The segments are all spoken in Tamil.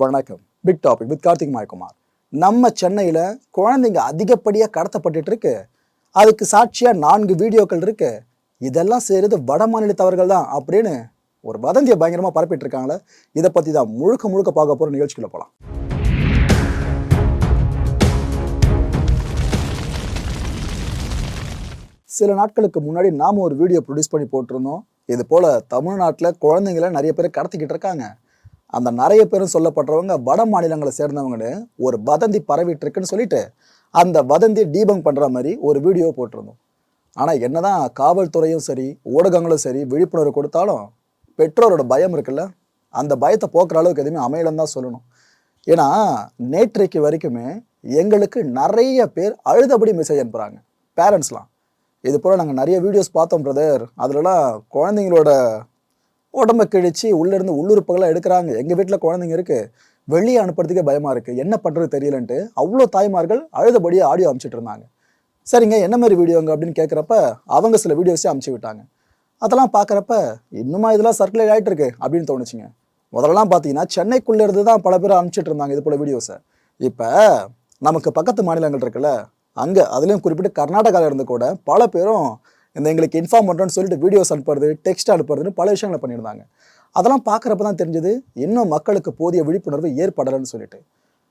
வணக்கம். Big topic with Karthik Mayakumar. நம்ம சென்னையில் குழந்தைங்க அதிகப்படியாக கடத்தப்பட்டு இருக்கு அதுக்கு சாட்சியாக நான்கு வீடியோக்கள் இருக்கு. இதெல்லாம் செய்கிறது வட மாநிலத்தவர்கள் தான் அப்படின்னு ஒரு வதந்தியை பயங்கரமாக பரப்பிட்டு இருக்காங்களே இதை பற்றி தான் முழுக்க முழுக்க பார்க்க போகிற நிகழ்ச்சிக்குள்ள போகலாம் சில நாட்களுக்கு முன்னாடி நாம ஒரு வீடியோ ப்ரொடியூஸ் பண்ணி போட்டிருந்தோம். இது போல தமிழ்நாட்டில் குழந்தைங்கள நிறைய பேர் கடத்திக்கிட்டு இருக்காங்க. அந்த நிறைய பேரும் சொல்லப்படுறவங்க வட மாநிலங்களை சேர்ந்தவங்கன்னு ஒரு வதந்தி பரவிட்டு இருக்குன்னு சொல்லிட்டு அந்த வதந்தி டீபங் பண்ணுற மாதிரி ஒரு வீடியோ போட்டிருந்தோம். ஆனால் என்னதான் காவல்துறையும் சரி ஊடகங்களும் சரி விழிப்புணர்வு கொடுத்தாலும் பெற்றோரோட பயம் இருக்குல்ல? அந்த பயத்தை போக்குற அளவுக்கு எதுவுமே அமையலன்னு தான் சொல்லணும். ஏன்னா நேற்றைக்கு வரைக்குமே எங்களுக்கு நிறைய பேர் அழுதபடி மெசேஜ் அனுப்புகிறாங்க பேரண்ட்ஸ்லாம் இது போல் நாங்கள் நிறைய வீடியோஸ் பார்த்தோம் பிரதர் அதுலலாம் குழந்தைங்களோட உடம்பை கிழிச்சு உள்ளேருந்து உள்ளுறுப்புகளாக எடுக்கிறாங்க. எங்கள் வீட்டில் குழந்தைங்க இருக்குது வெளியே அனுப்புறதுக்கே பயமாக இருக்குது என்ன பண்ணுறது தெரியலன்ட்டு அவ்வளோ தாய்மார்கள் அழுதபடியே ஆடியோ அனுப்பிச்சிட்டு இருந்தாங்க. சரிங்க என்ன மாதிரி வீடியோங்க அப்படின்னு கேட்குறப்ப அவங்க சில வீடியோஸே அமுச்சு விட்டாங்க. அதெல்லாம் பார்க்குறப்ப இன்னுமா இதெல்லாம் சர்க்குலேட் ஆகிட்டு இருக்கு அப்படின்னு தோணுச்சுங்க. முதல்லலாம் பார்த்தீங்கன்னா சென்னைக்குள்ளே இருந்து தான் பல பேர் அனுப்பிச்சிட்டு இருந்தாங்க இது போல் வீடியோஸை இப்போ நமக்கு பக்கத்து மாநிலங்கள் இருக்குல்ல அங்கே அதுலேயும் குறிப்பிட்டு கர்நாடகாவில் இருந்து கூட பல பேரும் இந்த எங்களுக்கு இன்ஃபார்ம் பண்ணுறோன்னு சொல்லிட்டு வீடியோஸ் அனுப்புறது டெக்ஸ்ட் அனுப்புறதுன்னு பல விஷயங்களை பண்ணியிருந்தாங்க. அதெல்லாம் பார்க்குறப்ப தான் தெரிஞ்சது இன்னும் மக்களுக்கு போதிய விழிப்புணர்வு ஏற்படலைன்னு சொல்லிட்டு.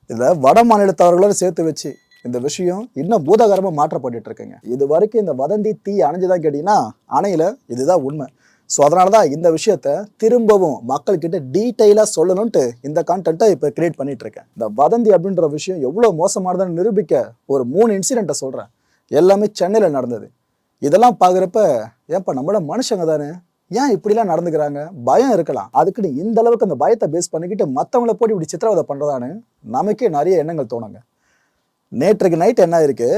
இதில் வட மாநிலத்தவர்களோட சேர்த்து வச்சு இந்த விஷயம் இன்னும் பூதாகரமாக மாற்றப்பட்டு இருக்குங்க. இது வரைக்கும் இந்த வதந்தி தீ அணைஞ்சுதான் கேட்டிங்கன்னா அணையில இதுதான் உண்மை. ஸோ அதனால தான் இந்த விஷயத்த திரும்பவும் மக்கள்கிட்ட டீட்டெயிலாக சொல்லணும்ன்ட்டு இந்த கான்டென்ட்டை இப்போ கிரியேட் பண்ணிட்டு இருக்கேன். இந்த வதந்தி அப்படின்ற விஷயம் எவ்வளோ மோசமானதுன்னு நிரூபிக்க ஒரு மூணு இன்சிடெண்ட்டை சொல்கிறேன் எல்லாமே சென்னையில் நடந்தது. இதெல்லாம் பார்க்குறப்ப ஏன்ப்பா நம்மள மனுஷங்க தானே? ஏன் இப்படிலாம் நடந்துக்கிறாங்க? பயம் இருக்கலாம். அதுக்குன்னு இந்த அளவுக்கு அந்த பயத்தை பேஸ் பண்ணிக்கிட்டு மற்றவங்கள போட்டு இப்படி சித்திரவதை பண்ணுறதான்னு நமக்கே நிறைய எண்ணங்கள் தோணுங்க. நேற்றுக்கு நைட் என்ன இருக்கு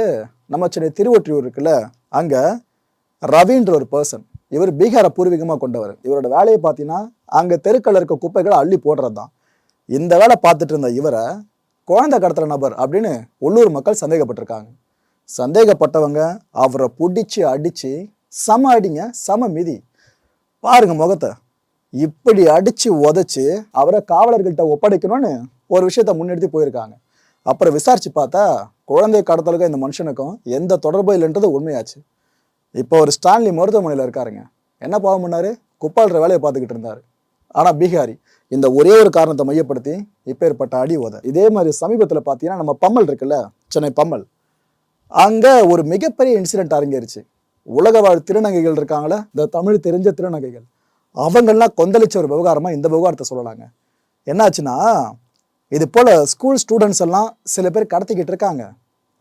நம்ம சென்னை திருவொற்றியூர் இருக்குல்ல அங்கே ரவின்ற ஒரு பர்சன் இவர் பீகாரை பூர்வீகமாக கொண்டவர். இவரோட வேலையை பார்த்தீங்கன்னா அங்கே தெருக்களில் இருக்க குப்பைகளை அள்ளி போடுறது தான் இந்த வேலை பார்த்துட்டு இருந்த இவரை குழந்தை கடத்துகிற நபர் அப்படின்னு உள்ளூர் மக்கள் சந்தேகப்பட்டிருக்காங்க. சந்தேகப்பட்டவங்க அவரை பிடிச்சி அடித்து சம அடிங்க சம மிதி. பாருங்க முகத்தை. இப்படி அடித்து உதச்சி அவரை காவலர்கள்ட்ட ஒப்படைக்கணும்னு ஒரு விஷயத்த முன்னெடுத்து போயிருக்காங்க. அப்புறம் விசாரிச்சு பார்த்தா குழந்தை கடத்தலுக்கும் இந்த மனுஷனுக்கும் எந்த தொடர்பு இல்லைன்றது உண்மையாச்சு. இப்போ ஒரு ஸ்டான்லி மருத்துவமனையில் இருக்காருங்க. என்ன பாவம் பண்ணார்? குப்பாளுற வேலையை பார்த்துக்கிட்டு இருந்தார். ஆனால் பீகாரி இந்த ஒரே ஒரு காரணத்தை மையப்படுத்தி இப்பேற்பட்ட அடி உத. இதே மாதிரி சமீபத்தில் பார்த்தீங்கன்னா நம்ம பம்மல் இருக்குல்ல சென்னை பம்மல். அங்கே ஒரு மிகப்பெரிய இன்சிடென்ட் அரங்கேறிச்சு. உலக வாழ் திருநங்கைகள் இருக்காங்களே இந்த தமிழ் தெரிஞ்ச திருநங்கைகள். அவங்கெல்லாம் கொந்தளிச்ச ஒரு விவகாரமாக இந்த விவகாரத்தை சொல்லலாங்க. என்னாச்சுன்னா இது போல் ஸ்கூல் ஸ்டூடெண்ட்ஸ் எல்லாம் சில பேர் கடத்திக்கிட்டு இருக்காங்க.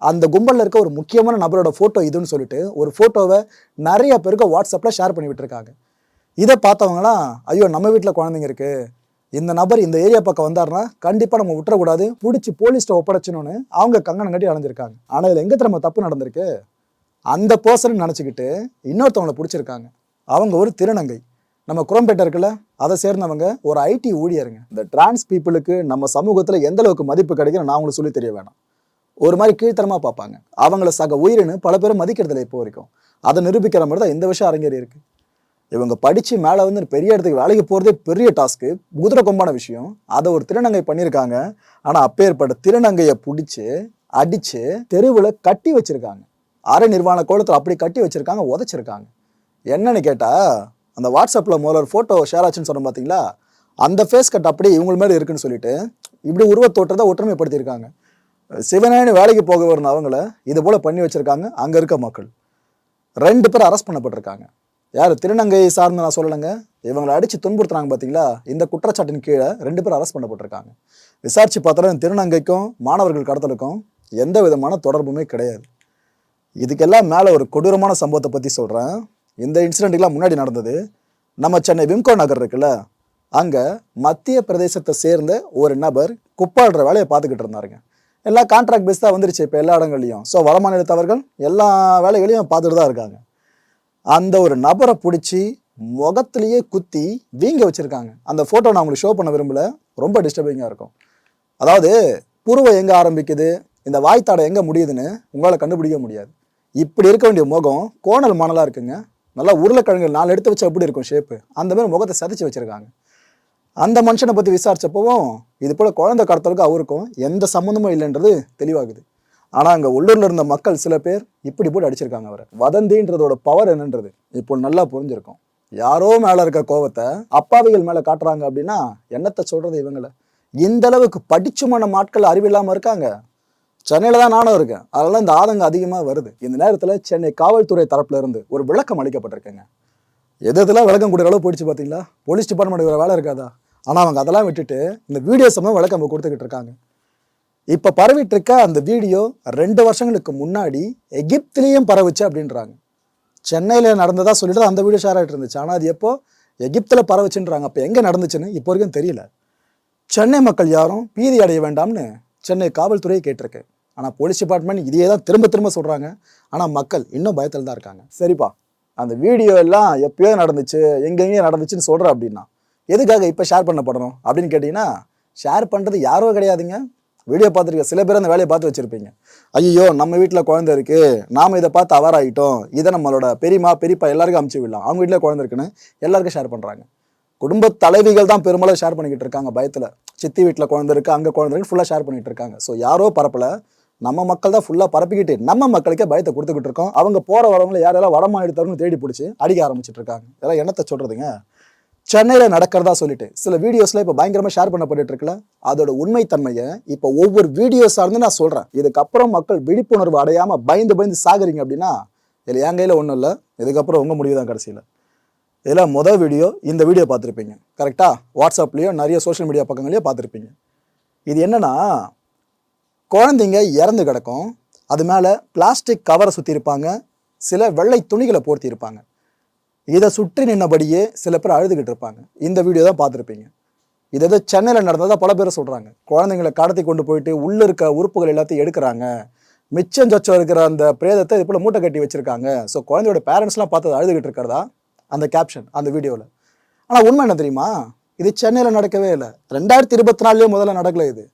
அந்த கும்பலில் இருக்க ஒரு முக்கியமான நபரோட ஃபோட்டோ இதுன்னு சொல்லிட்டு ஒரு ஃபோட்டோவை நிறைய பேருக்கு வாட்ஸ்அப்பில் ஷேர் பண்ணி விட்டுருக்காங்க இதை பார்த்தவங்களாம் ஐயோ நம்ம வீட்டில் குழந்தைங்க இருக்குது இந்த நபர் இந்த ஏரியா பக்கம் வந்தாருன்னா கண்டிப்பாக நம்ம விட்டுறக்கூடாது. பிடிச்சி போலீஸ்ட்ட ஒப்படைச்சணும்னு அவங்க கங்கணம் கட்டி அடைஞ்சிருக்காங்க ஆனால் இதில் எங்கே திரும்ப தப்பு நடந்திருக்கு? அந்த பர்சன் நினச்சிக்கிட்டு இன்னொருத்தவங்களை பிடிச்சிருக்காங்க. அவங்க ஒரு திருநங்கை. நம்ம குரம்பேட்டை இருக்குல்ல அதை சேர்ந்தவங்க ஒரு ஐடி ஊழியருங்க. இந்த டிரான்ஸ் பீப்புளுக்கு நம்ம சமூகத்தில் எந்த அளவுக்கு மதிப்பு கிடைக்கும் நான் அவங்களுக்கு சொல்லி தெரிய வேணாம். ஒரு மாதிரி கீழ்த்தரமாக பார்ப்பாங்க. அவங்கள சக உயிரின்னு பல பேரும் மதிக்கிறதுல இப்போ வரைக்கும். அதை நிரூபிக்கிற மாதிரி தான் இந்த விஷயம் அரங்கேறி இருக்குது இவங்க படித்து மேலே வந்து பெரிய இடத்துக்கு வேலைக்கு போகிறதே பெரிய டாஸ்க்கு குதிரை கொம்பான விஷயம். அதை ஒரு திருநங்கை பண்ணியிருக்காங்க. ஆனால் அப்பேற்பட்ட திருநங்கையை பிடிச்சி அடித்து தெருவில் கட்டி வச்சிருக்காங்க. அரை நிர்வாண கோலத்தில் அப்படி கட்டி வச்சிருக்காங்க உதச்சிருக்காங்க. என்னன்னு கேட்டால் அந்த வாட்ஸ்அப்பில் முதல்ல ஒரு ஃபோட்டோ ஷேர் ஆச்சுன்னு சொன்னோம் பார்த்தீங்களா அந்த ஃபேஸ் கட் அப்படியே இவங்க மேலே இருக்குன்னு சொல்லிட்டு இப்படி உருவத்தோற்றத்தை ஒற்றுமைப்படுத்தியிருக்காங்க. சிவனேன்னு வேலைக்கு போக வரணும் அவங்கள இது போல் பண்ணி வச்சிருக்காங்க அங்கே இருக்க மக்கள். ரெண்டு பேர் அரெஸ்ட் பண்ணப்பட்டிருக்காங்க. யார்? திருநங்கை சார்ந்து நான் சொல்லலைங்க. இவங்களை அடித்து துன்புறுத்துறாங்க பார்த்தீங்களா இந்த குற்றச்சாட்டின் கீழே ரெண்டு பேர் அரெஸ்ட் பண்ணப்பட்டிருக்காங்க. விசாரிச்சு பார்த்தாலும் திருநங்கைக்கும் மாணவர்கள் கடத்தலுக்கும் எந்த விதமான தொடர்புமே கிடையாது. இதுக்கெல்லாம் மேலே ஒரு கொடூரமான சம்பவத்தை பற்றி சொல்கிறேன் இந்த இன்சிடெண்ட்டுக்கெலாம் முன்னாடி நடந்தது. நம்ம சென்னை விம்கோ நகர் இருக்குல்ல? அங்கே மத்திய பிரதேசத்தை சேர்ந்த ஒரு நபர் குப்பாடுற வேலையை பார்த்துக்கிட்டு இருந்தாருங்க. எல்லா கான்ட்ராக்ட் பேஸ் தான் வந்துருச்சு இப்போ எல்லா இடங்கள்லையும். ஸோ வடமாநிலத்தவர்கள் எல்லா வேலைகளையும் பார்த்துட்டு தான் இருக்காங்க. அந்த ஒரு நபரை பிடிச்சி முகத்திலேயே குத்தி வீங்க வச்சுருக்காங்க. அந்த ஃபோட்டோ நான் உங்களுக்கு ஷோ பண்ண விரும்பல. ரொம்ப டிஸ்டர்பிங்காக இருக்கும். அதாவது புருவம் எங்கே ஆரம்பிக்குது? இந்த வாய்த்தாடை எங்கே முடியுதுன்னு உங்களால் கண்டுபிடிக்க முடியாது. இப்படி இருக்க வேண்டிய முகம் கோணல் மணலாக இருக்குங்க. நல்லா உருளைக்கிழங்கு நாலு எடுத்து வச்சு எப்படி இருக்கும் ஷேப்பு அந்த மாதிரி முகத்தை சதைச்சு வச்சுருக்காங்க. அந்த மனுஷனை பற்றி விசாரித்தப்பவும் இது போல் குழந்தை கடத்தலுக்கு அவருக்கும் எந்த சம்மந்தமும் இல்லைன்றது தெளிவாகுது. ஆனால் அங்கே உள்ளூரில் இருந்த மக்கள் சில பேர் இப்படி போட்டு அடிச்சிருக்காங்க அவரை. வதந்தின்றதோட பவர் என்னன்றது இப்போ நல்லா புரிஞ்சிருக்கும். யாரோ மேலே இருக்க கோவத்தை அப்பாவிகள் மேலே காட்டுறாங்க அப்படின்னா என்னத்தை சொல்கிறது இவங்களை? இந்த அளவுக்கு படிச்சுமான ஆட்கள் அறிவில்லாமல் இருக்காங்க. சென்னையில் தான் நானும் இருக்கேன். அதெல்லாம் இந்த ஆதங்கம் அதிகமாக வருது. இந்த நேரத்தில் சென்னை காவல்துறை தரப்புல இருந்து ஒரு விளக்கம் அளிக்கப்பட்டிருக்குங்க. எது எதெல்லாம் விளக்கம் கொடுக்குற அளவு போயிடுச்சு பார்த்தீங்களா போலீஸ் டிபார்ட்மெண்ட் வேறு வேலை இருக்காதா? ஆனால் அவங்க அதெல்லாம் விட்டுட்டு இந்த வீடியோஸ் எல்லாம் விளக்கம் கொடுத்துக்கிட்டு இருக்காங்க. இப்போ பரவிட்டு இருக்க அந்த வீடியோ ரெண்டு வருஷங்களுக்கு முன்னாடி எகிப்திலையும் பரவுச்சு அப்படின்றாங்க. சென்னையில் நடந்ததா சொல்லிட்டு தான் அந்த வீடியோ ஷேர் ஆகிட்டு இருந்துச்சு. ஆனால் அது எப்போ? எகிப்தில் பரவுச்சுன்றாங்க. அப்போ எங்கே நடந்துச்சுன்னு இப்போ வரைக்கும் தெரியல. சென்னை மக்கள் யாரும் பீதி அடைய வேண்டாம்னு சென்னை காவல்துறையை கேட்டிருக்கு. ஆனால் போலீஸ் டிபார்ட்மெண்ட் இதையே தான் திரும்ப திரும்ப சொல்கிறாங்க ஆனால் மக்கள் இன்னும் பயத்தில் தான் இருக்காங்க. சரிப்பா அந்த வீடியோ எல்லாம் எப்பயோ நடந்துச்சு எங்கெங்கேயும் நடந்துச்சுன்னு சொல்கிற அப்படின்னா எதுக்காக இப்போ ஷேர் பண்ணப்படணும் அப்படின்னு கேட்டிங்கன்னா ஷேர் பண்ணுறது யாரோ கிடையாதுங்க. வீடியோ பார்த்துருக்க சில பேர் அந்த வேலையை பார்த்து வச்சுருப்பீங்க. ஐயோ நம்ம வீட்டில் குழந்தை இருக்குது நாம் இதை பார்த்து அவர் ஆகிட்டோம் இதை நம்மளோட பெரியம்மா பெரியப்பா எல்லாருக்கும் அமுச்சு விடலாம். அவங்க வீட்டில் குழந்தை இருக்குன்னு எல்லாருக்கும் ஷேர் பண்ணுறாங்க குடும்ப தலைவிகள் தான் பெரும்பாலும் ஷேர் பண்ணிக்கிட்டு இருக்காங்க பயத்தில். சித்தி வீட்டில் குழந்தை இருக்குது அங்கே குழந்தை இருக்கு ஃபுல்லாக ஷேர் பண்ணிகிட்டு இருக்காங்க. ஸோ யாரோ பரப்பல. நம்ம மக்கள் தான் ஃபுல்லாக பரப்பிக்கிட்டு நம்ம மக்களுக்கே பயத்தை கொடுத்துக்கிட்டு இருக்கோம். அவங்க போகிற வரவங்களை யாரெல்லாம் வடமாநிலத்தவங்க தேடி பிடிச்சி அடிக்க ஆரம்பிச்சிட்டு இருக்காங்க. இதெல்லாம் என்னத்தை சொல்கிறதுங்க சென்னையில் நடக்கிறதா சொல்லிட்டு சில வீடியோஸ்ல இப்போ பயங்கரமாக ஷேர் பண்ணப்பட்டு இருக்குல்ல அதோட உண்மைத்தன்மையை இப்போ ஒவ்வொரு வீடியோஸாக இருந்து நான் சொல்கிறேன் இதுக்கப்புறம் மக்கள் விழிப்புணர்வு அடையாமல் பயந்து பயந்து சாகுறீங்க அப்படின்னா இதில் என் கையில் ஒன்றும் இல்லை. இதுக்கப்புறம் உங்கள் முடிவு தான் கடைசியில். இதில் முதல் வீடியோ இந்த வீடியோ பார்த்துருப்பீங்க. கரெக்டாக வாட்ஸ்அப்லேயோ நிறைய சோஷியல் மீடியா பக்கங்களையோ பார்த்துருப்பீங்க. இது என்னன்னா குழந்தைங்க இறந்து கிடக்கும். அது மேலே பிளாஸ்டிக் கவரை சுற்றி இருப்பாங்க. சில வெள்ளை துணிகளை போர்த்தி இருப்பாங்க. இதை சுற்றி நின்னபடியே சில பேர் அழுதுகிட்டு இருப்பாங்க. இந்த வீடியோ தான் பார்த்துருப்பீங்க. இது எதோ சென்னையில் நடந்ததாக பல பேர் சொல்கிறாங்க குழந்தைங்களை கடத்தி கொண்டு போயிட்டு உள்ளே இருக்க உறுப்புகள் எல்லாத்தையும் எடுக்கிறாங்க. மிச்சம் சொச்சம் இருக்கிற அந்த பிரேதத்தை இது போல் மூட்டை கட்டி வச்சுருக்காங்க. ஸோ குழந்தையோட பேரண்ட்ஸ்லாம் பார்த்து அழுதுகிட்டு இருக்கிறதா? அந்த கேப்ஷன் அந்த வீடியோவில் ஆனால் உண்மை என்ன தெரியுமா? இது சென்னையில் நடக்கவே இல்லை. ரெண்டாயிரத்தி இருபத்தி நாலுலேயே முதல்ல நடக்கல இது.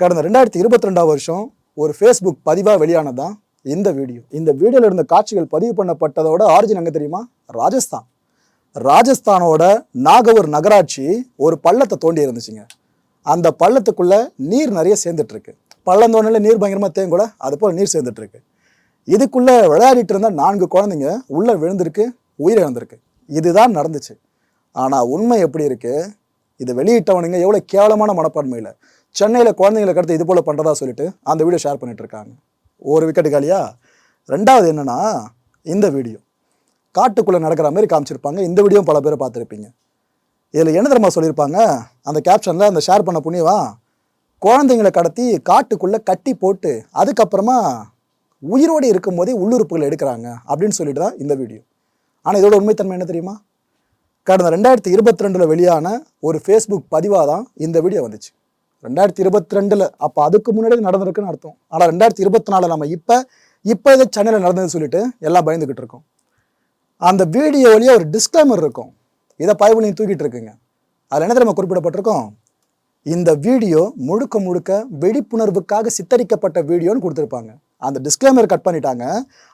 கடந்த ரெண்டாயிரத்தி இருபத்தி ரெண்டாம் வருஷம் ஒரு ஃபேஸ்புக் பதிவாக வெளியானதான் இந்த வீடியோ இந்த வீடியோவில் இருந்த காட்சிகள் பதிவு பண்ணப்பட்டதோட ஆரிஜின் எங்கே தெரியுமா? ராஜஸ்தான். ராஜஸ்தானோட நாகவர் நகராட்சி ஒரு பள்ளத்தை தோண்டி இருந்துச்சுங்க. அந்த பள்ளத்துக்குள்ளே நீர் நிறைய சேர்ந்துட்டுருக்கு. பள்ளம் தோண்டில நீர் பயங்கரமாக தேங்கூட அது போல் நீர் சேர்ந்துட்டுருக்கு. இதுக்குள்ளே விளையாடிட்டு இருந்த நான்கு குழந்தைங்க உள்ளே விழுந்திருக்கு உயிரிழந்திருக்கு. இதுதான் நடந்துச்சு. ஆனால் உண்மை எப்படி இருக்குது இது வெளியிட்டவனுங்க எவ்வளோ கேவலமான மனப்பான்மையில். சென்னையில் குழந்தைங்களை கடத்து இது போல் பண்ணுறதா சொல்லிட்டு அந்த வீடியோ ஷேர் பண்ணிட்டு இருக்காங்க. ஒரு விக்கெட்டு காலியா? ரெண்டாவது என்னன்னா இந்த வீடியோ. காட்டுக்குள்ளே நடக்கிற மாதிரி காமிச்சிருப்பாங்க. இந்த வீடியோ பல பேர் பார்த்துருப்பீங்க. இதில் என்ன தெரியுமா சொல்லியிருப்பாங்க? அந்த கேப்ஷனில் அந்த ஷேர் பண்ண புண்ணியவா? குழந்தைங்களை கடத்தி காட்டுக்குள்ளே கட்டி போட்டு அதுக்கப்புறமா உயிரோடு இருக்கும்போதே உள்ளுறுப்புகளை எடுக்கிறாங்க அப்படின்னு சொல்லிட்டு தான் இந்த வீடியோ ஆனால் இதோட உண்மைத்தன்மை என்ன தெரியுமா? கடந்த ரெண்டாயிரத்தி இருபத்தி ரெண்டில் வெளியான ஒரு ஃபேஸ்புக் பதிவாக தான் இந்த வீடியோ வந்துச்சு. ரெண்டாயிரத்தி இருபத்தி ரெண்டில் அப்போ அதுக்கு முன்னாடி நடந்திருக்குன்னு அர்த்தம். ஆனால் ரெண்டாயிரத்தி இருபத்தி நாலில் நம்ம இப்போ இப்போ இதை சென்னையில் நடந்ததுன்னு சொல்லிட்டு எல்லாம் பயந்துக்கிட்டு இருக்கோம். அந்த வீடியோ வழியாக ஒரு டிஸ்க்ளைமர் இருக்கும். இதை பயபுலியும் தூக்கிட்டு இருக்குங்க. அதில் என்ன தெரியுமா குறிப்பிடப்பட்டிருக்கோம்? இந்த வீடியோ முழுக்க முழுக்க வெடிப்புணர்வுக்காக சித்தரிக்கப்பட்ட வீடியோன்னு கொடுத்துருப்பாங்க. அந்த டிஸ்க்ளைமர் கட் பண்ணிட்டாங்க.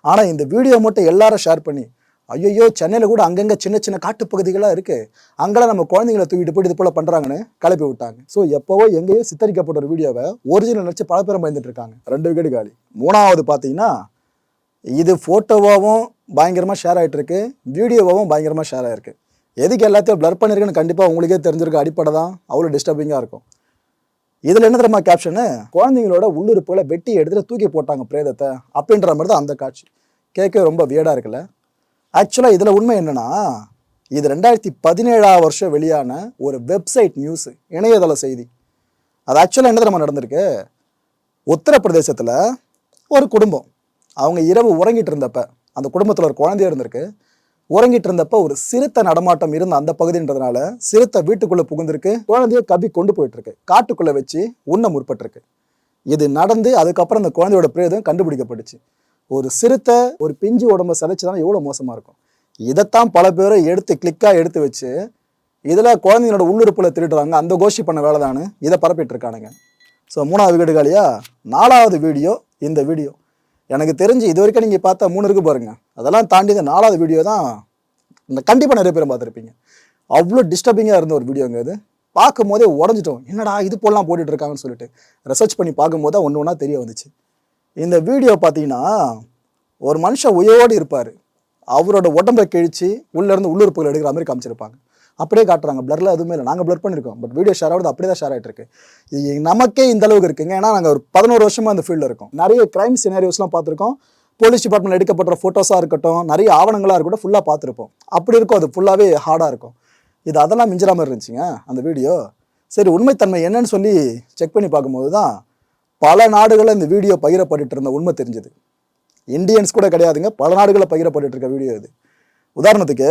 ஆனால் இந்த வீடியோ மட்டும் எல்லாரும் ஷேர் பண்ணி ஐயோ சென்னையில் கூட அங்கங்கே சின்ன சின்ன காட்டுப்பகுதிகளாக இருக்குது அங்கெல்லாம் நம்ம குழந்தைங்கள தூக்கிட்டு போயிட்டு இது போல் பண்ணுறாங்கன்னு கிளப்பி விட்டாங்க. ஸோ எப்போவோ எங்கேயோ சித்தரிக்கப்பட்ட ஒரு வீடியோவை ஒரிஜினல் நினச்சி பல பேரும் பயந்துட்டு இருக்காங்க. ரெண்டு விக்கெட் காலி. மூணாவது பார்த்தீங்கன்னா இது ஃபோட்டோவாகவும் பயங்கரமாக ஷேர் ஆகிட்டு இருக்கு வீடியோவாகவும் பயங்கரமாக ஷேர் ஆகிருக்கு எதுக்கு எல்லாத்தையும் ப்ளர் பண்ணியிருக்குன்னு கண்டிப்பாக உங்களுக்கே தெரிஞ்சிருக்க அடிப்படை தான். அவ்வளோ டிஸ்டர்பிங்காக இருக்கும். இதில் என்ன தெரியுமா கேப்ஷனு குழந்தைங்களோட உள்ளுறுப்புகளை வெட்டி எடுத்துட்டு தூக்கி போட்டாங்க பிரேதத்தை. அப்படின்ற மாதிரி தான் அந்த காட்சி. கேட்க ரொம்ப வியடாக இருக்குல்ல. ஆக்சுவலாக இதில் உண்மை என்னென்னா இது ரெண்டாயிரத்தி பதினேழாம் வருஷம் வெளியான ஒரு வெப்சைட் நியூஸு இணையதள செய்தி. அது ஆக்சுவலாக என்ன தெரியுமா நடந்திருக்கு? உத்தரப்பிரதேசத்தில் ஒரு குடும்பம் அவங்க இரவு உறங்கிட்டு இருந்தப்ப அந்த குடும்பத்தில் ஒரு குழந்தைய இருந்திருக்கு. உறங்கிட்டு இருந்தப்ப ஒரு சிறுத்தை நடமாட்டம் இருந்த அந்த பகுதின்றதுனால சிறுத்தை வீட்டுக்குள்ளே புகுந்திருக்கு. குழந்தைய கபி கொண்டு போயிட்டு இருக்கு வச்சு உண்ண முற்பட்டிருக்கு. இது நடந்து அதுக்கப்புறம் அந்த குழந்தையோட பிரேதம் கண்டுபிடிக்கப்பட்டுச்சு. ஒரு சிறுத்தை ஒரு பிஞ்சு உடம்ப சிதைச்சதுனா எவ்வளோ மோசமாக இருக்கும். இதைத்தான் பல பேரை எடுத்து கிளிக்காக எடுத்து வச்சு இதில் குழந்தைங்களோட உள்ளுறுப்பில் திருடுறாங்க. அந்த கோஷி பண்ண வேலை தானு இதை பரப்பிட்டு இருக்கானுங்க ஸோ மூணாவது வீடு நாலாவது வீடியோ இந்த வீடியோ. எனக்கு தெரிஞ்சு இது வரைக்கும் நீங்கள் பார்த்தா மூணு இருக்கு பாருங்க. அதெல்லாம் தாண்டி இந்த நாலாவது வீடியோ தான் இந்த கண்டிப்பாக நிறைய பேரும் பார்த்துருப்பீங்க. அவ்வளோ டிஸ்டர்பிங்காக இருந்த ஒரு வீடியோங்க இது. பார்க்கும் போதே உடஞ்சிட்டோம். என்னடா இது போலாம் போட்டுட்டு இருக்காங்கன்னு சொல்லிட்டு ரிசர்ச் பண்ணி பார்க்கும்போது தான் ஒன்று ஒன்றா தெரிய வந்துச்சு. இந்த வீடியோ பார்த்தீங்கன்னா ஒரு மனுஷன் உயிரோடு இருப்பார். அவரோட உடம்பை கிழிச்சு உள்ளேருந்து உள்ளுறுப்புகள் எடுக்கிற மாதிரி காமிச்சிருப்பாங்க. அப்படியே காட்டுறாங்க. பிளர்ல எதுவுமே இல்லை. நாங்கள் பிளர் பண்ணியிருக்கோம் பட் வீடியோ ஷேர் ஆகுது அப்படியே தான் ஷேர் ஆகிட்டு இருக்கு. இது நமக்கே இந்த அளவுக்கு இருக்குங்க. ஏன்னா நாங்கள் ஒரு பதினோரு வருஷமா அந்த ஃபீல்டில் இருக்கோம். நிறைய கிரைம் சினாரியோஸ்லாம் பார்த்துருக்கோம். போலீஸ் டிபார்ட்மெண்ட் எடுக்கப்படுற ஃபோட்டோஸாக இருக்கட்டும் நிறைய ஆவணங்களாக இருக்கட்டும் ஃபுல்லாக பார்த்துருப்போம். அப்படி இருக்கும். அது ஃபுல்லாகவே ஹார்டாக இருக்கும். இது அதெல்லாம் மிஞ்சிற மாதிரி இருந்துச்சுங்க அந்த வீடியோ சரி உண்மைத்தன்மை என்னன்னு சொல்லி செக் பண்ணி பார்க்கும்போது தான் பல நாடுகளில் இந்த வீடியோ பகிரப்பட்டுட்டு இருந்த உண்மை தெரிஞ்சது. இந்தியன்ஸ் கூட கிடையாதுங்க. பல நாடுகளில் பகிரப்பட்டுட்டு இருக்க வீடியோ இது. உதாரணத்துக்கு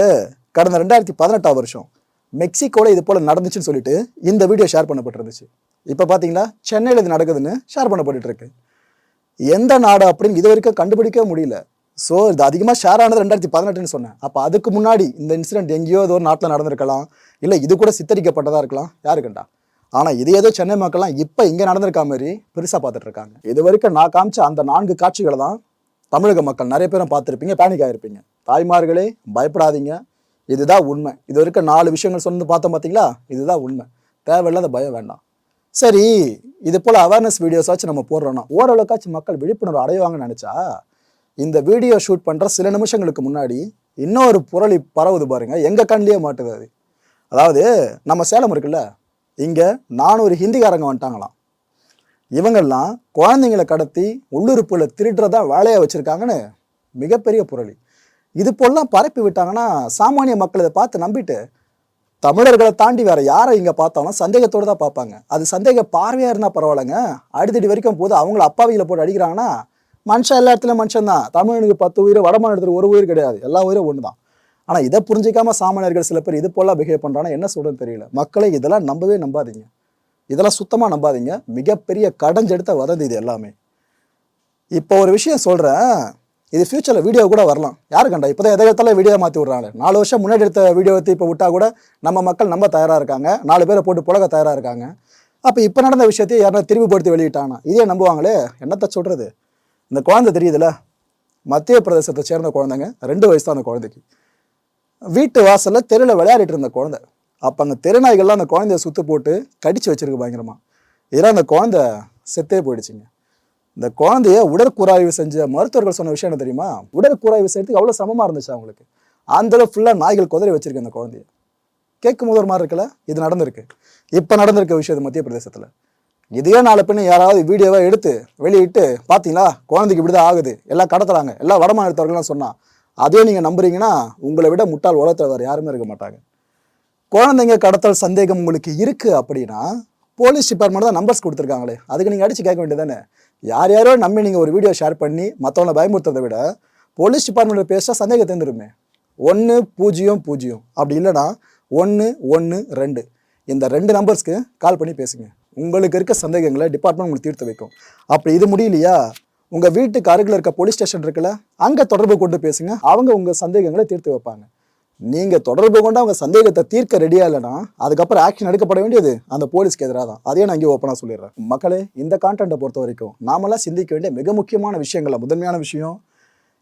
கடந்த ரெண்டாயிரத்தி பதினெட்டாம் வருஷம் மெக்சிகோவில் இது போல் நடந்துச்சுன்னு சொல்லிட்டு இந்த வீடியோ ஷேர் பண்ணப்பட்டிருந்துச்சு. இப்போ பார்த்தீங்களா சென்னையில் இது நடக்குதுன்னு ஷேர் பண்ணப்பட்டுட்டு இருக்கு எந்த நாடு அப்படின்னு இது வரைக்கும் கண்டுபிடிக்கவே முடியல. ஸோ இது அதிகமாக ஷேர் ஆனது ரெண்டாயிரத்தி பதினெட்டுன்னு சொன்னேன். அப்போ அதுக்கு முன்னாடி இந்த இன்சிடென்ட் எங்கேயோ ஏதோ ஒரு நாட்டில் நடந்திருக்கலாம். இல்லை இது கூட சித்தரிக்கப்பட்டதாக இருக்கலாம். யாரு ஆனால் இது ஏதோ சென்னை மக்கள்லாம் இப்போ இங்கே நடந்திருக்கா மாதிரி பெருசாக பார்த்துட்டு இருக்காங்க இது வரைக்கும் நான் காமிச்ச அந்த நான்கு காட்சிகளை தான் தமிழக மக்கள் நிறைய பேரும் பார்த்துருப்பீங்க பேனிக் ஆகிருப்பீங்க தாய்மார்களே பயப்படாதீங்க. இதுதான் உண்மை. இது வரைக்கும் நாலு விஷயங்கள் சொன்னது பார்த்தோம் பார்த்தீங்களா? இதுதான் உண்மை. தேவையில்லாத பயம் வேண்டாம். சரி இது போல் அவேர்னஸ் வீடியோஸாச்சும் நம்ம போடுறோம்னா ஓரளவுக்காச்சும் மக்கள் விழிப்புணர்வு அடைவாங்கன்னு நினச்சா இந்த வீடியோ ஷூட் பண்ணுற சில நிமிஷங்களுக்கு முன்னாடி இன்னொரு புரளி பரவுது பாருங்கள் எங்கள் கண்ணிலேயே மாட்டுது அது. அதாவது நம்ம சேலம் இருக்குல்ல இங்கே நானூறு ஹிந்திக்காரங்க வந்துட்டாங்களாம். இவங்கெல்லாம் குழந்தைங்களை கடத்தி உள்ளுறுப்புல திருடுறதா வேலையாக வச்சுருக்காங்கன்னு மிகப்பெரிய புரளி. இது போலாம் பரப்பி விட்டாங்கன்னா சாமானிய மக்கள் இதை பார்த்து நம்பிட்டு தமிழர்களை தாண்டி வேற யாரை இங்கே பார்த்தாலும் சந்தேகத்தோடு தான் பார்ப்பாங்க. அது சந்தேக பார்வையாக இருந்தால் பரவாயில்லைங்க. அடித்தடி வரைக்கும் போது அவங்கள அப்பாவிகளை போட்டு அடிக்கிறாங்கன்னா மனுஷன் எல்லா இடத்துலையும் மனுஷன் தான். தமிழனுக்கு பத்து உயிர் வடமாநிலத்துக்கு ஒரு உயிர் கிடையாது. எல்லா உயிரும் ஒன்று தான். ஆனால் இதை புரிஞ்சிக்காம சாமானியர்கள் சில பேர் இது போலாம் பிஹேவ் பண்ணுறாங்கன்னா என்ன சொல்கிறேன்னு தெரியல. மக்களை இதெல்லாம் நம்பவே நம்பாதீங்க. இதெல்லாம் சுத்தமாக நம்பாதீங்க. மிகப்பெரிய கடைஞ்செடுத்த வதந்தி இது எல்லாமே. இப்போ ஒரு விஷயம் சொல்கிறேன் இது ஃபியூச்சரில் வீடியோ கூட வரலாம். யாரு கண்டா? இப்போ தான் எதை வீடியோ மாற்றி விட்றாங்க நாலு வருஷம் முன்னாடி எடுத்த வீடியோ எடுத்து இப்போ விட்டா கூட நம்ம மக்கள் நம்ம தயாராக இருக்காங்க. நாலு பேரை போட்டு புழக தயாராக இருக்காங்க. அப்போ இப்போ நடந்த விஷயத்தையும் யாரா திரும்பிப்படுத்தி வெளியிட்டானா? இதே நம்புவாங்களே? என்னத்த சொல்கிறது இந்த குழந்தை தெரியுதுல்ல? மத்திய பிரதேசத்தை சேர்ந்த குழந்தைங்க. ரெண்டு வயசு தான் அந்த குழந்தைக்கு. வீட்டு வாசலில் தெருவில் விளையாடிட்டு இருந்த குழந்தை. அப்போ அந்த தெருநாய்கள்லாம் அந்த குழந்தைய சுத்து போட்டு கடிச்சு வச்சிருக்கு பயங்கரமாக இதெல்லாம் அந்த குழந்தை செத்தே போயிடுச்சுங்க. இந்த குழந்தைய உடற்கூறாய்வு செஞ்ச மருத்துவர்கள் சொன்ன விஷயம் என்ன தெரியுமா? உடற்கூறாய்வு செய்யறதுக்கு அவ்வளோ சமமாக இருந்துச்சு அவங்களுக்கு? அந்த அளவு ஃபுல்லாக நாய்கள் குதிரை வச்சிருக்கு அந்த குழந்தைய. கேட்கும் போது ஒரு மாதிரி இருக்குல்ல? இது நடந்திருக்கு. இப்போ நடந்திருக்க விஷயம் இது மத்திய பிரதேசத்தில். இதையே நாலு பின்ன யாராவது வீடியோவை எடுத்து வெளியிட்டு பார்த்தீங்களா குழந்தைக்கு இப்படி தான் ஆகுது. எல்லாம் கடத்துறாங்க. எல்லாம் வடமாநிலத்தவர்கள்லாம் சொன்னால் அதே நீங்கள் நம்புறீங்கன்னா உங்களை விட முட்டாள் உலகத்தில் வேறு யாருமே இருக்க மாட்டாங்க. குழந்தைங்க கடத்தல் சந்தேகம் உங்களுக்கு இருக்கு அப்படின்னா போலீஸ் டிபார்ட்மெண்ட் தான் நம்பர்ஸ் கொடுத்துருக்காங்களே. அதுக்கு நீங்கள் அடித்து கேட்க வேண்டியதானே யார் யாரோ நம்பி நீங்கள் ஒரு வீடியோ ஷேர் பண்ணி மற்றவங்களை பயமுறுத்துறதை விட போலீஸ் டிபார்ட்மெண்ட்டில் பேசினா சந்தேகம் தெரிஞ்சிருமே ஒன்று பூஜ்ஜியம் பூஜ்ஜியம். அப்படி இல்லைன்னா ஒன்று ஒன்று ரெண்டு. இந்த ரெண்டு நம்பர்ஸ்க்கு கால் பண்ணி பேசுங்க. உங்களுக்கு இருக்க சந்தேகங்களை டிபார்ட்மெண்ட் உங்களுக்கு தீர்த்து வைக்கும். அப்படி இது முடியலையா? உங்கள் வீட்டுக்கு அருகில் இருக்க போலீஸ் ஸ்டேஷன் இருக்குல்ல அங்கே தொடர்பு கொண்டு பேசுங்க. அவங்க உங்கள் சந்தேகங்களை தீர்த்து வைப்பாங்க. நீங்கள் தொடர்பு கொண்டு அவங்க சந்தேகத்தை தீர்க்க ரெடியாக இல்லைன்னா அதுக்கப்புறம் ஆக்ஷன் எடுக்கப்பட வேண்டியது அந்த போலீஸ்க்கு எதிராக தான். அதையே நான் இங்கே ஓப்பனாக சொல்லிடுறேன். மக்களே இந்த கான்டென்ட்டை பொறுத்த வரைக்கும் நாமெல்லாம் சிந்திக்க வேண்டிய மிக முக்கியமான விஷயங்கள முதன்மையான விஷயம்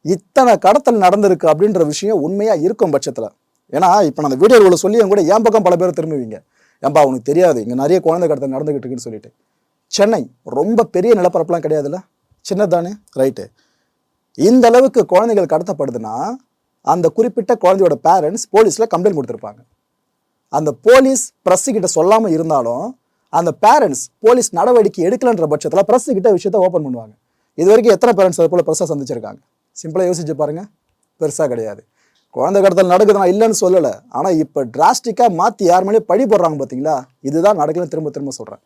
இத்தனை கடத்தல் நடந்திருக்கு அப்படின்ற விஷயம் உண்மையாக இருக்கும் பட்சத்தில். ஏன்னா இப்போ நான் அந்த வீடியோவில் சொல்லியும் கூட என் பக்கம் பல பேர் திரும்புவீங்க. ஏன்பா அவனுக்கு தெரியாது இங்கே நிறைய குழந்தை கடத்தல் நடந்துகிட்டு இருக்குன்னு சொல்லிட்டு. சென்னை ரொம்ப பெரிய நிலப்பரப்புலாம் கிடையாதுல்ல? சின்னதானே ரைட்டு இந்த அளவுக்கு குழந்தைகள் கடத்தப்படுதுன்னா அந்த குறிப்பிட்ட குழந்தையோட பேரண்ட்ஸ் போலீஸில் கம்ப்ளைண்ட் கொடுத்துருப்பாங்க. அந்த போலீஸ் ப்ரெஸ்ஸு கிட்ட சொல்லாமல் இருந்தாலும் அந்த பேரண்ட்ஸ் போலீஸ் நடவடிக்கை எடுக்கலன்ற பட்சத்தில் ப்ரெஸ்ஸு கிட்ட விஷயத்தை ஓப்பன் பண்ணுவாங்க. இது வரைக்கும் எத்தனை பேரண்ட்ஸ் அது போல் ப்ரெஸ்ஸை சந்திச்சிருக்காங்க? சிம்பிளாக யோசிச்சு பாருங்கள் பெருசாக கிடையாது. குழந்தை கடத்தல் நடக்குது நான் இல்லைன்னு சொல்லலை. ஆனால் இப்போ டிராஸ்டிக்காக மாற்றி யார் மேலேயும் பழி போடுறாங்க பார்த்தீங்களா இதுதான் நடக்கலன்னு திரும்ப திரும்ப சொல்கிறேன்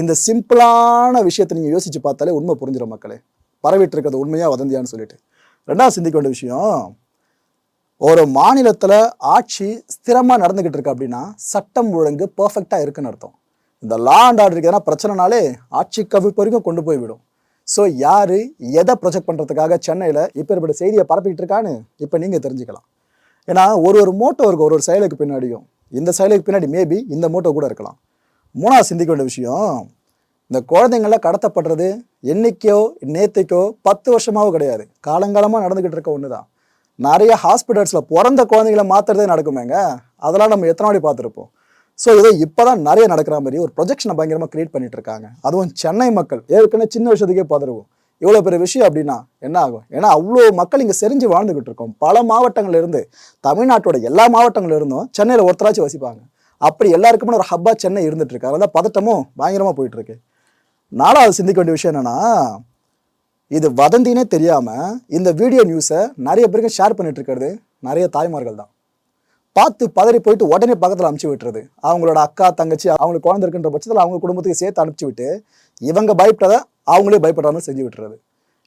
இந்த சிம்பிளான விஷயத்தை நீங்கள் யோசிச்சு பார்த்தாலே உண்மை புரிஞ்சிடும் மக்களே. பரவிட்டு இருக்கிறது உண்மையாக வதந்தியான்னு சொல்லிட்டு. ரெண்டாவது சிந்திக்க வேண்டிய விஷயம் ஒரு மாநிலத்தில் ஆட்சி ஸ்திரமாக நடந்துக்கிட்டு இருக்கு அப்படின்னா சட்டம் ஒழுங்கு பர்ஃபெக்டாக இருக்குன்னு அர்த்தம். இந்த லா அண்ட் ஆர்டர் எதனா பிரச்சனைனாலே ஆட்சி கவிப்பு வரைக்கும் கொண்டு போய்விடும் ஸோ யார் எதை ப்ரொஜெக்ட் பண்ணுறதுக்காக சென்னையில் இப்போ இப்படி செய்தியை பரப்பிக்கிட்டு இருக்கான்னு இப்போ நீங்கள் தெரிஞ்சுக்கலாம். ஏன்னா ஒரு ஒரு மோட்டோ இருக்கும் ஒரு ஒரு செயலுக்கு பின்னாடியும். இந்த செயலுக்கு பின்னாடி மேபி இந்த மோட்டோ கூட இருக்கலாம். மூணாவது சிந்திக்க வேண்டிய விஷயம் இந்த குழந்தைங்கள கடத்தப்படுறது என்னைக்கோ நேற்றுக்கோ பத்து வருஷமாவோ கிடையாது. காலங்காலமாக நடந்துக்கிட்டு இருக்க ஒன்று தான் நிறைய ஹாஸ்பிட்டல்ஸில் பிறந்த குழந்தைங்கள மாற்றுறதே நடக்குமேங்க. அதெல்லாம் நம்ம எத்தனை வாடி பார்த்துருப்போம். ஸோ இதே இப்போ தான் நிறைய நடக்கிற மாதிரி ஒரு ப்ரொஜெக்ஷனை பயங்கரமாக க்ரியேட் பண்ணிட்டு இருக்காங்க. அதுவும் சென்னை மக்கள். ஏற்கனவே சின்ன விஷயத்துக்கே பதறுவோம் இவ்வளோ பெரிய விஷயம் அப்படின்னா என்ன ஆகும்? ஏன்னா அவ்வளோ மக்கள் இங்கே செறிஞ்சு வாழ்ந்துகிட்டு இருக்கோம். பல மாவட்டங்கள்லேருந்து தமிழ்நாட்டோட எல்லா மாவட்டங்கள்லேருந்தும் சென்னையில் ஒருத்தராச்சும் வசிப்பாங்க. அப்படி எல்லாருக்குமே ஒரு ஹப்பா சென்னை இருந்துட்டு அதனால் பதட்டமும் பயங்கரமாக போயிட்டுருக்கு நாலாவது சிந்திக்க வேண்டிய விஷயம் என்னன்னா இது வதந்தினே தெரியாமல் இந்த வீடியோ நியூஸை நிறைய பேருக்கு ஷேர் பண்ணிட்டு இருக்கிறது நிறைய தாய்மார்கள் தான். பார்த்து பதறி போயிட்டு உடனே பக்கத்தில் அனுப்பிச்சு விட்டுறது. அவங்களோட அக்கா தங்கச்சி அவங்களுக்கு குழந்தை இருக்குன்ற பட்சத்தில் அவங்க குடும்பத்துக்கு சேர்த்து அனுப்பிச்சு விட்டு இவங்க பயப்படாத அவங்களே பயப்படாமல் செஞ்சு விட்டுறது.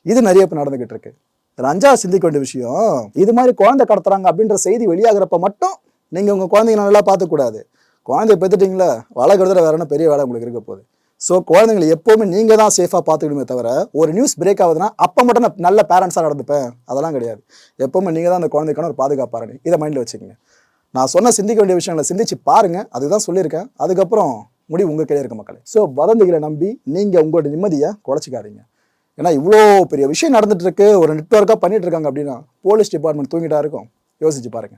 இது நிறைய பேர் நடந்துகிட்டு இருக்கு. இதுல அஞ்சாவது சிந்திக்க வேண்டிய விஷயம் இது மாதிரி குழந்தை கடத்துறாங்க அப்படின்ற செய்தி வெளியாகிறப்ப மட்டும் நீங்கள் உங்கள் குழந்தைங்க நல்லா பார்த்துக்கூடாது குழந்தைய பெற்றுட்டீங்களா வளர்க்குறதுல வேற என்ன பெரிய வேலை உங்களுக்கு இருக்க போகுது? ஸோ குழந்தைங்களை எப்போவுமே நீங்கள் தான் சேஃபாக பார்த்துக்கணுமே தவிர ஒரு நியூஸ் பிரேக் ஆகுதுன்னா அப்போ மட்டும் நான் நல்ல பேரண்ட்ஸாக நடந்துப்பேன். அதெல்லாம் கிடையாது. எப்போவுமே நீங்கள் தான் அந்த குழந்தைக்கான ஒரு பாதுகாப்பாரணி இதை மைண்டில் வச்சுக்கோங்க. நான் சொன்ன சிந்திக்க வேண்டிய விஷயங்களை சிந்திச்சு பாருங்கள் அதுதான் சொல்லியிருக்கேன். அதுக்கப்புறம் முடிவு உங்கள் கையில் இருக்க மக்களே. ஸோ வதந்திகளை நம்பி நீங்கள் உங்களோட நிம்மதியை குறைச்சிக்காதீங்க. ஏன்னா இவ்வளோ பெரிய விஷயம் நடந்துட்டு இருக்கு. ஒரு நெட்ஒர்க்காக பண்ணிட்டு இருக்காங்க அப்படின்னா போலீஸ் டிபார்ட்மெண்ட் தூங்கிட்டா இருக்கும். யோசிச்சு பாருங்க.